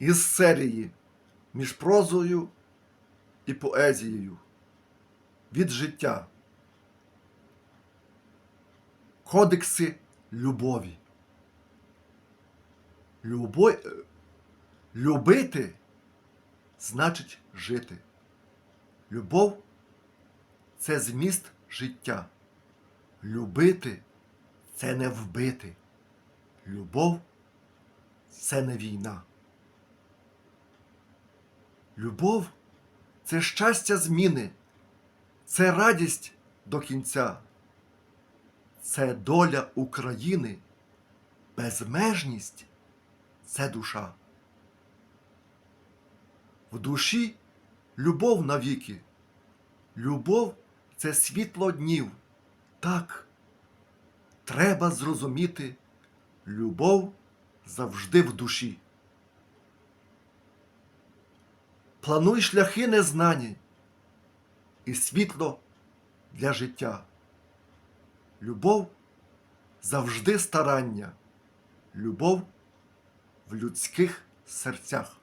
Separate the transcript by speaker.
Speaker 1: із серії між прозою і поезією від життя. Кодекси любові. Любо... Любити значить жити. Любов це зміст життя. Любити це не вбити. Любов це не війна. Любов це щастя зміни, це радість до кінця, це доля України, безмежність це душа. В душі любов навіки. Любов це світло днів. Так, треба зрозуміти, любов завжди в душі. Плануй шляхи незнані і світло для життя. Любов завжди старання, любов в людських серцях.